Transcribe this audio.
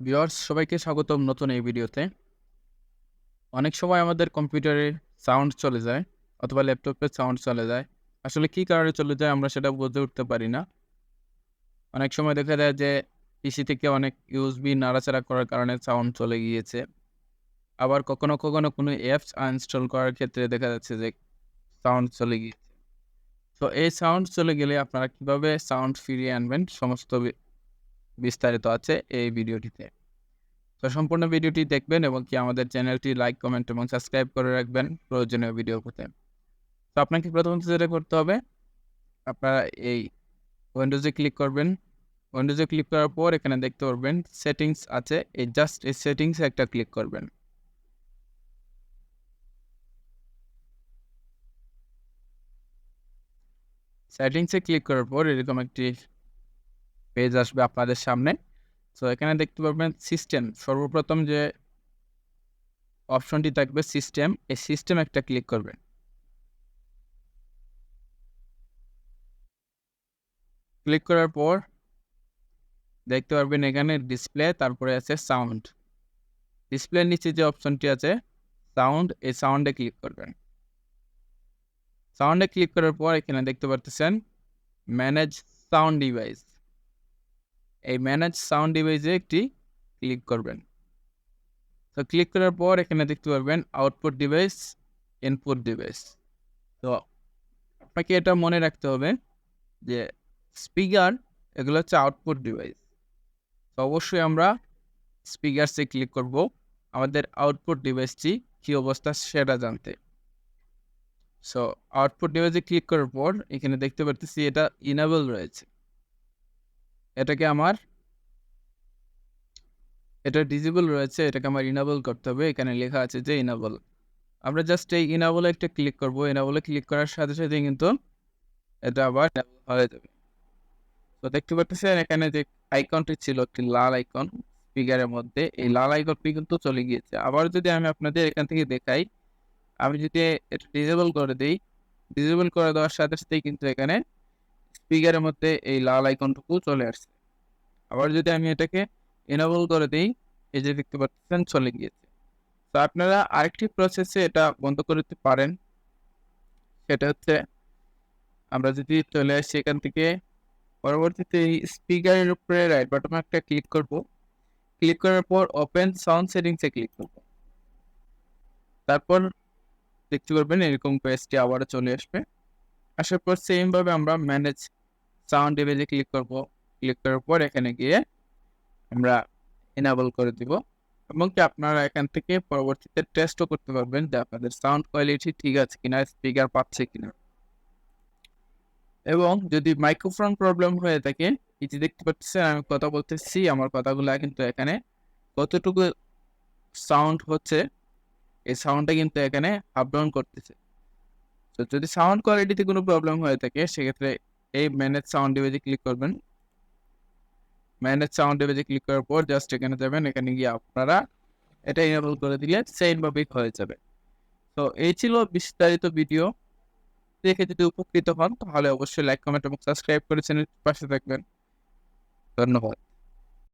Viewers সবাইকে স্বাগতম নতুন এই ভিডিওতে। অনেক সময় আমাদের কম্পিউটারে সাউন্ড চলে যায় অথবা ল্যাপটপে সাউন্ড চলে যায়। আসলে কী কারণে চলে যায় আমরা সেটা বুঝে উঠতে পারি না। অনেক সময় দেখা যায় যে পিসি থেকে অনেক ইউএসবি নাড়াচাড়া করার কারণে সাউন্ড চলে গিয়েছে। আবার কখনো, কখনো কোনো অ্যাপস আনইনস্টল করার ক্ষেত্রে দেখা যাচ্ছে যে সাউন্ড চলে গিয়েছে। তো এই সাউন্ড চলে গেলে আপনারা কীভাবে সাউন্ড ফিরিয়ে আনবেন সমস্ত বিস্তারিত আছে এই ভিডিওটিতে। তো সম্পূর্ণ ভিডিওটি দেখবেন এবং কি আমাদের চ্যানেলটি লাইক, কমেন্ট এবং সাবস্ক্রাইব করে রাখবেন প্রয়োজনীয় ভিডিও পেতে। তো আপনাকে প্রথমত যেটা করতে হবে, আপনারা এই উইন্ডোজে ক্লিক করবেন। উইন্ডোজে ক্লিক করার পর এখানে দেখতে পারবেন সেটিংস আছে। এই জাস্ট এই সেটিংসে একটা ক্লিক করবেন। সেটিংসে ক্লিক করার পর এরকম একটি পেজ আসবে আপনাদের সামনে। সো এখানে দেখতে পারবেন সিস্টেম সর্বপ্রথম যে অপশনটি থাকবে সিস্টেম, এই সিস্টেম একটা ক্লিক করবেন। ক্লিক করার পর দেখতে পারবেন এখানে ডিসপ্লে তারপরে আছে সাউন্ড। ডিসপ্লের নিচে যে অপশনটি আছে সাউন্ড, এই সাউন্ডে ক্লিক করবেন। সাউন্ডে ক্লিক করার পর এখানে দেখতে পারতেছেন ম্যানেজ সাউন্ড ডিভাইস। এই ম্যানেজ সাউন্ড ডিভাইসে একটি ক্লিক করবেন। তো ক্লিক করার পর এখানে দেখতে পারবেন আউটপুট ডিভাইস, ইনপুট ডিভাইস। তো আপনাকে এটা মনে রাখতে হবে যে স্পিকার এগুলো হচ্ছে আউটপুট ডিভাইস। তো অবশ্যই আমরা স্পিকারসে ক্লিক করব আমাদের আউটপুট ডিভাইসটি কী অবস্থা সেটা জানতে। সো আউটপুট ডিভাইসে ক্লিক করার পর এখানে দেখতে পারতেছি এটা ইনেবল রয়েছে। এটাকে আমার এটা ডিসেবল রয়েছে এটাকে আমার ইনেবল করতে হবে। এখানে লেখা আছে যে ইনেবল। আমরা জাস্ট এই ইনেবলে একটা ক্লিক করব। ইনেবলে ক্লিক করার সাথে, সাথে কিন্তু এটা আবার হয়ে যাবে। তো দেখতে পারতেছেন এখানে যে আইকনটি ছিল একটি লাল আইকন স্পিকারের মধ্যে, এই লাল আইকনটি কিন্তু চলে গিয়েছে। আবার যদি আমি আপনাদের এখান থেকে দেখাই, আমি যদি এটা ডিসেবল করে দেই, ডিসেবল করে দেওয়ার সাথে, সাথেই কিন্তু এখানে স্পিকারের মধ্যে এই লাল আইকনটুকু চলে আসছে। আবার যদি আমি এটাকে এনেবল করে দেই, এই যে দেখতে পাচ্ছেন চলে গিয়েছে। তো আপনারা আরেকটি প্রসেসে এটা বন্ধ করে দিতে পারেন। সেটা হচ্ছে আমরা যদি চলে আসি এখান থেকে পরবর্তীতে এই স্পিকারের উপরে রাইট বাটনে একটা ক্লিক করব। ক্লিক করার পর ওপেন সাউন্ড সেটিংসে ক্লিক করব। তারপর দেখতে পারবেন এরকম পেজটি আবারও চলে আসবে। আসার পর সেম ভাবে আমরা ম্যানেজ সাউন্ড ডিভাইসে ক্লিক করব। ক্লিক করার পর এখানে গিয়ে আমরা এনাবল করে দিব এবং কি আপনারা এখান থেকে পরবর্তীতে টেস্টও করতে পারবেন যে আপনাদের সাউন্ড কোয়ালিটি ঠিক আছে কিনা, স্পিকার পাচ্ছে কিনা। এবং যদি মাইক্রোফোন প্রবলেম হয়ে থাকে, যে দেখতে পাচ্ছেন আমি কথা বলতেছি, আমার কথাগুলো কিন্তু এখানে কতটুকু সাউন্ড হচ্ছে, এই সাউন্ডটা কিন্তু এখানে আপ ডাউন করতেছে। তো যদি সাউন্ড কোয়ালিটিতে কোনো প্রবলেম হয়ে থাকে সেক্ষেত্রে এই ম্যানেজ সাউন্ড ডিভাইসে ক্লিক করবেন। ম্যানেজ সাউন্ড ডিভাইসে ক্লিক করার পর জাস্ট এখানে যাবেন। এখানে গিয়ে আপনারা এটা ইনেবল করে দিলে সেম ভাবেই হয়ে যাবে। তো এই ছিল বিস্তারিত ভিডিও। দেখে যদি উপকৃত হন তাহলে অবশ্যই লাইক, কমেন্ট এবং সাবস্ক্রাইব করে চ্যানেল পাশে থাকবেন। ধন্যবাদ।